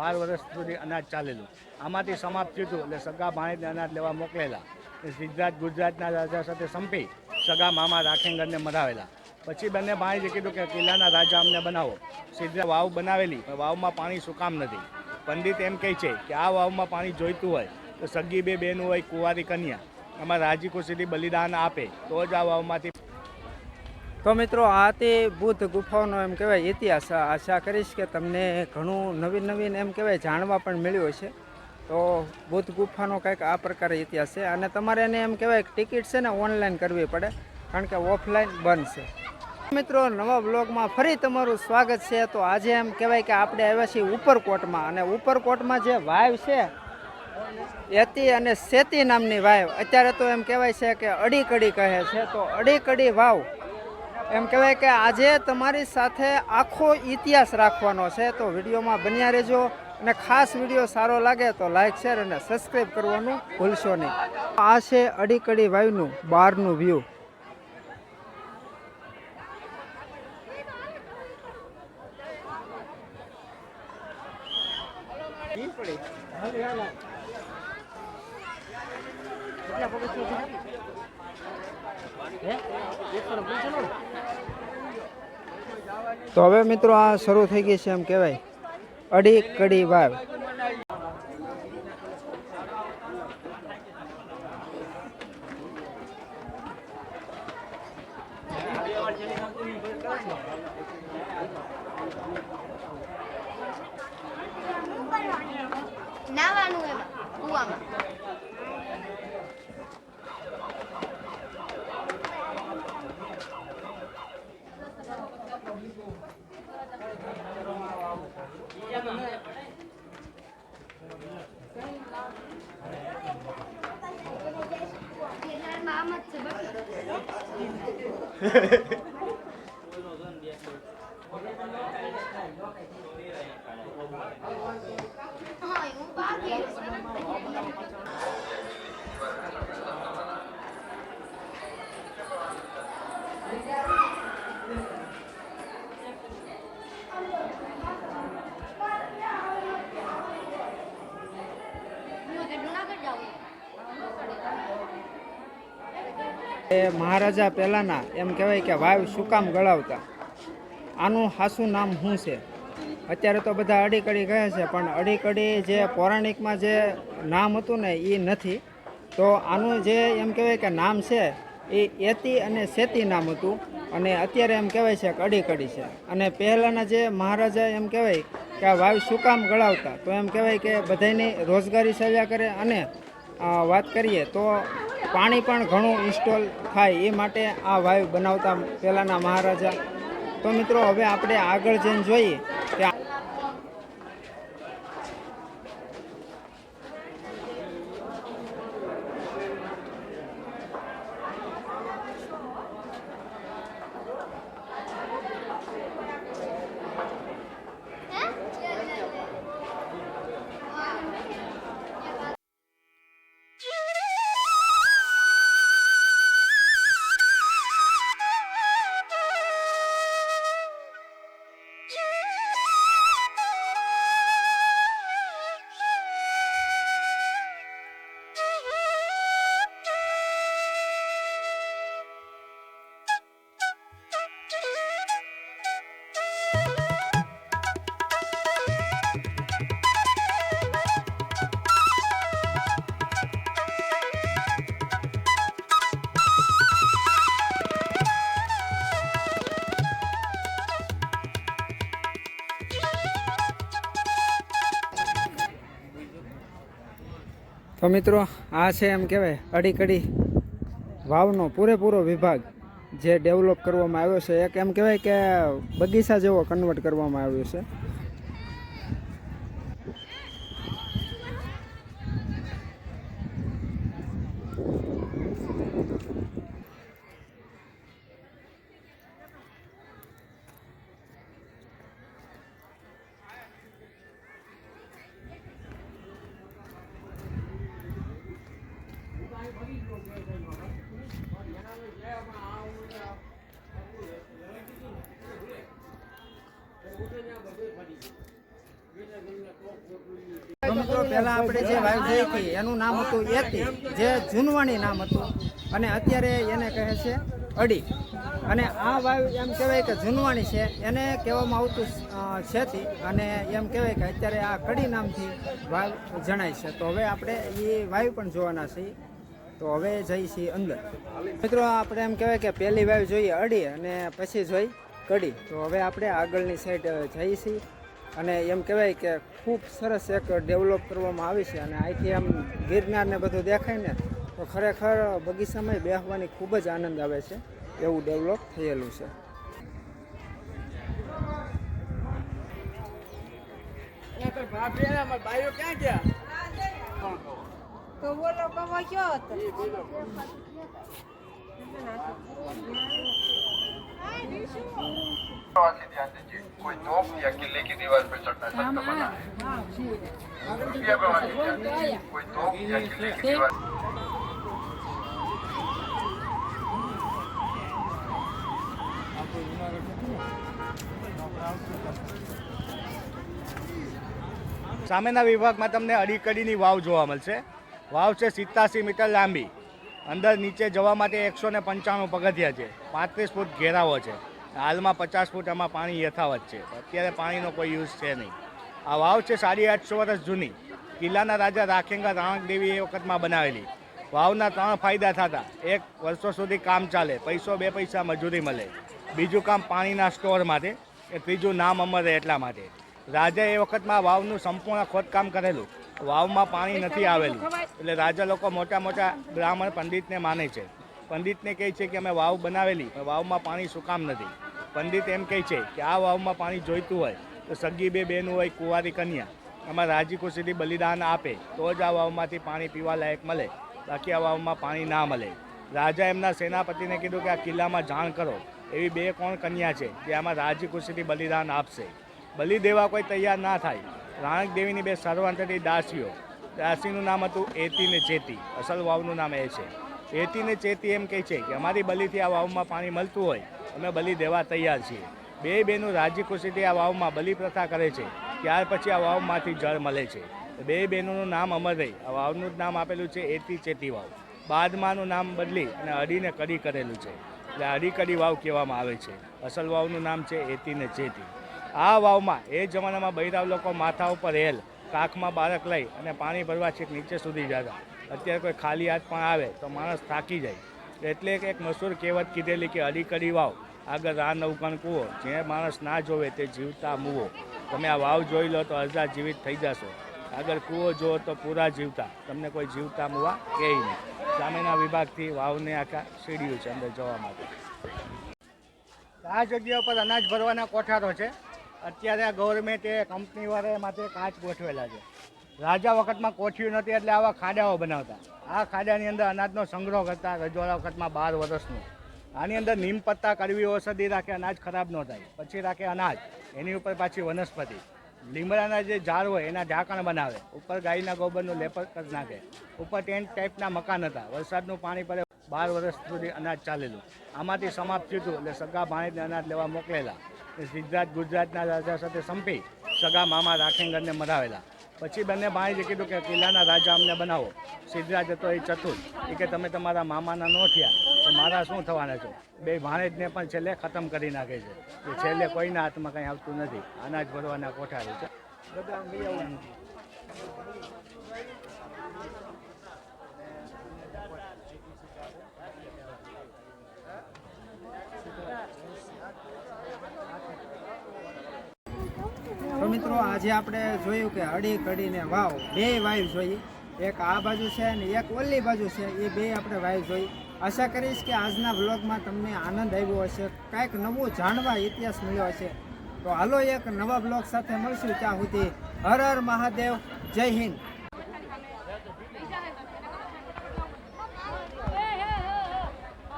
બાર વર્ષ સુધી અનાજ ચાલેલું. આમાંથી સમાપ્ત થયું હતું એટલે સગા ભાણીને અનાજ લેવા મોકલેલા. સિદ્ધાર્થ ગુજરાતના રાજા સાથે સંપી સગા મામા રાખેંગરને મરાવેલા. પછી બંને ભાણીએ કીધું કે કિલ્લાના રાજા અમને બનાવો. સિદ્ધા વાવ બનાવેલી, પણ વાવમાં પાણી સુકામ નથી. પંડિત એમ કહે છે કે આ વાવમાં પાણી જોઈતું હોય તો સગી બે બહેન હોય કુંવારી કન્યા. આમાં રાજી ખુશીથી બલિદાન આપે તો જ આ વાવમાંથી તો મિત્રો, આ તે બુદ્ધ ગુફાઓનો એમ કહેવાય ઇતિહાસ. આશા કરીશ કે તમને ઘણું નવીન નવીન એમ કહેવાય જાણવા પણ મળ્યું હશે. તો બુદ્ધ ગુફાનો કંઈક આ પ્રકારે ઇતિહાસ છે. અને તમારે એને એમ કહેવાય ટિકિટ છે ને ઓનલાઈન કરવી પડે, કારણ કે ઓફલાઈન બંધ છે. મિત્રો, નવા બ્લોગમાં ફરી તમારું સ્વાગત છે. તો આજે એમ કહેવાય કે આપણે આવ્યા છીએ ઉપરકોટમાં. અને ઉપરકોટમાં જે વાવ છે, એતી અને સેતી નામની વાવ. અત્યારે તો એમ કહેવાય છે કે અડી કડી કહે છે. તો અડી કડી વાવ એમ કહેવાય કે આજે તમારી સાથે આખો ઇતિહાસ રાખવાનો છે. તો વિડીયોમાં બન્યા રહેજો અને ખાસ વીડિયો સારો લાગે તો લાઇક શેર અને સબસ્ક્રાઈબ કરવાનું ભૂલશો નહીં. આ છે અડીકડી વાયુનું બહારનું વ્યૂ તો હવે મિત્રો આ શરૂ થઈ ગઈ છે એમ કહેવાય. અડી કડી વાવ નાવાનું એમાં કૂવામાં ગિરનારમાં આમ જ છે બસ. હા એવું બાકી હું કે જુનાગઢ જાઉં એ મહારાજા પહેલાંના, એમ કહેવાય કે વાવ શું કામ ગળાવતા? આનું સાસું નામ શું છે? અત્યારે તો બધા અડીકડી કહે છે, પણ અડીકડી જે પૌરાણિકમાં જે નામ હતું ને એ નથી. તો આનું જે એમ કહેવાય કે નામ છે, એ એતી અને સેતી નામ હતું. અને અત્યારે એમ કહેવાય છે કે અડીકડી છે. અને પહેલાંના જે મહારાજા એમ કહેવાય કે આ વાવ શું કામ ગળાવતા? તો એમ કહેવાય કે બધાની રોજગારી સર્જા કરે. અને વાત કરીએ તો પાણી પણ ઘણું ઇન્સ્ટોલ થાય એ માટે આ વાયુ બનાવતા પહેલાંના મહારાજા. તો મિત્રો, હવે આપણે આગળ જઈને જોઈએ કે તો મિત્રો, આ છે એમ કહેવાય અડીકડી વાવનો પૂરેપૂરો વિભાગ જે ડેવલપ કરવામાં આવ્યો છે. એક એમ કહેવાય કે બગીચા જેવો કન્વર્ટ કરવામાં આવ્યો છે. પહેલા આપણે જે વાવ જોઈ હતી, એનું નામ હતું એતી, જે જૂનવાણી નામ હતું. અને અત્યારે એને કહે છે અડી. અને આ વાવ એમ કહેવાય કે જૂનવાણી છે, એને કહેવામાં આવતું છેતી. અને એમ કહેવાય કે અત્યારે આ કડી નામથી વાવ જણાય છે. તો હવે આપણે એ વાવ પણ જોવાના છીએ. તો હવે જઈ છીએ અંદર. મિત્રો, આપણે એમ કહેવાય કે પહેલી વાવ જોઈએ અડી અને પછી જોઈ કડી. તો હવે આપણે આગળની સાઈડ જઈ છીએ. અને એમ કહેવાય કે ખૂબ સરસ એક ડેવલપ કરવામાં આવી છે અને અહીંથી આમ ગિરનારને બધું દેખાય ને તો ખરેખર બગીચામાં બેસવાની ખૂબ જ આનંદ આવે છે એવું ડેવલપ થયેલું છે. તો બોલો કયો હતો? कोई तोप या किले की दीवार पर चढ़ना सख्त मना है रुपया प्रवासी ध्यान दीजिए कोई तोप या किले की दीवार સામેના વિભાગમાં તમને અડીકડીની વાવ જોવા મળશે વાવ છે સિત્તાસી મીટર લાંબી અંદર નીચે જવા માટે એકસો ને પંચાણું પગથિયા છે. પાંત્રીસ ફૂટ ઘેરાવો છે. હાલમાં પચાસ ફૂટ એમાં પાણી યથાવત છે. અત્યારે પાણીનો કોઈ યુઝ છે નહીં. આ વાવ છે સાડી આઠસો વર્ષ જૂની. કિલ્લાના રાજા રાખેંગા રાણકદેવી એ વખતમાં બનાવેલી. વાવના ત્રણ ફાયદા થતા. એક, વર્ષો સુધી કામ ચાલે. પૈસો બે પૈસા મજૂરી મળે. બીજું કામ પાણીના સ્ટોર માટે. એ ત્રીજું નામ અમરે એટલા માટે. રાજાએ એ વખતમાં વાવનું સંપૂર્ણ ખોદકામ કરેલું. વાવમાં પાણી નથી આવેલું. એટલે રાજા લોકો મોટા મોટા બ્રાહ્મણ પંડિતને માને છે. પંડિતને કહે છે કે અમે વાવ બનાવેલી, પણ વાવમાં પાણી શું કામ નથી. પંડિત એમ કહે છે કે આ વાવમાં પાણી જોઈતું હોય, તો સગી બે બેનું હોય, કુંવારી કન્યા. એમાં રાજી ખુશીથી બલિદાન આપે, તો જ આ વાવમાંથી પાણી પીવા લાયક મળે. બાકી આ વાવમાં પાણી ના મળે. રાજા એમના સેનાપતિને કીધું કે આ કિલ્લામાં જાણ કરો. એવી બે કોણ કન્યા છે જે આમાં રાજી ખુશીથી બલિદાન આપશે. બલિ દેવા કોઈ તૈયાર ના થાય. રાણક દેવીની બે સર્વાંતરી દાસીઓ. દાસીનું નામ હતું એતી ને ચેતી. અસલ વાવનું નામ એ છે. એતી ને ચેતી એમ કહે છે કે અમારી બલીથી આ વાવમાં પાણી મળતું હોય, અમે બલી દેવા તૈયાર છીએ. બે બેનું રાજી ખુશીથી આ વાવમાં બલિ પ્રથા કરે છે. ત્યાર પછી આ વાવમાંથી જળ મળે છે. બે બહેનોનું નામ અમર રહી. આ વાવનું જ નામ આપેલું છે એતી ચેતી વાવ. બાદમાંનું નામ બદલી અને અડીને કડી કરેલું છે. એટલે અડી કડી વાવ કહેવામાં આવે છે. અસલ વાવનું નામ છે એતી ને ચેતી. આ વાવમાં એ જમાનામાં બૈરાવ લોકો માથા ઉપર હેલ, કાખમાં બાળક લઈ અને પાણી ભરવા છેક નીચે સુધી જતા. અત્યારે કોઈ ખાલી હાથ પણ આવે તો માણસ થાકી જાય. એટલે એક મશહૂર કહેવત કીધેલી કે અડીકડી વાવ, આગળ આ નવકણ કૂવો. જે માણસ ના જોવે તે જીવતા મૂવો. તમે આ વાવ જોઈ લો તો અડધા જીવિત થઈ જશો. આગળ કૂવો જુઓ તો પૂરા જીવતા. તમને કોઈ જીવતા મૂવા કહે નહીં. સામેના વિભાગથી વાવને આખા સીડીયું છે અંદર જવા માટે. આ જગ્યા પર અનાજ ભરવાના કોઠારો છે. અત્યારે આ ગવર્મેન્ટે કંપનીવાળા માટે કાચ ગોઠવેલા છે. રાજા વખતમાં કોઠિયું નથી એટલે આવા ખાડાઓ બનાવતા. આ ખાડાની અંદર અનાજનો સંગ્રહ કરતા રજવાડા વખતમાં બાર વર્ષનું. આની અંદર નીમ પત્તા કડવી ઔષધિ રાખે અનાજ ખરાબ ન થાય. પછી રાખે અનાજ. એની ઉપર પાછી વનસ્પતિ. લીમડાના જે ઝાડ હોય એના ઢાંકણ બનાવે. ઉપર ગાયના ગોબરનું લેપર કરી નાખે. ઉપર ટેન્ટ ટાઈપના મકાન હતા. વરસાદનું પાણી પડે. બાર વર્ષ સુધી અનાજ ચાલેલું. આમાંથી સમાપ્ત થયું એટલે સગા ભાણેજને અનાજ લેવા મોકલેલા. સિદ્ધાર્થ ગુજરાતના રાજા સાથે સંપી, સગા મામા રાખેંગરને મરાવેલા. પછી બંને ભાઈએ કીધું કે કિલ્લાના રાજા અમને બનાવો. સિદ્ધરાજ હતો એ ચતુર. એ કે તમે તમારા મામાના ન થયા, તો મારા શું થવાના છો? બે ભાણેજને પણ છેલ્લે ખતમ કરી નાખે છે. કે છેલ્લે કોઈના હાથમાં કંઈ આવતું નથી. અનાજ ભરવાના કોઠારી છે. બધા મિત્રો, આજે આપણે જોયું કે હડી કડીને વાવ, બે વાઈવ જોઈ. એક આ બાજુ છે અને એક ઓલી બાજુ છે, એ બે આપણે વાઈવ જોઈ. આશા કરીશ કે આજના વ્લોગમાં તમને આનંદ આવ્યો હશે, કાંઈક નવું જાણવા ઇતિહાસ મળ્યો હશે. તો હાલો એક નવા બ્લોગ સાથે મળશું ત્યાં સુધી. હર હર મહાદેવ, જય હિન્દ.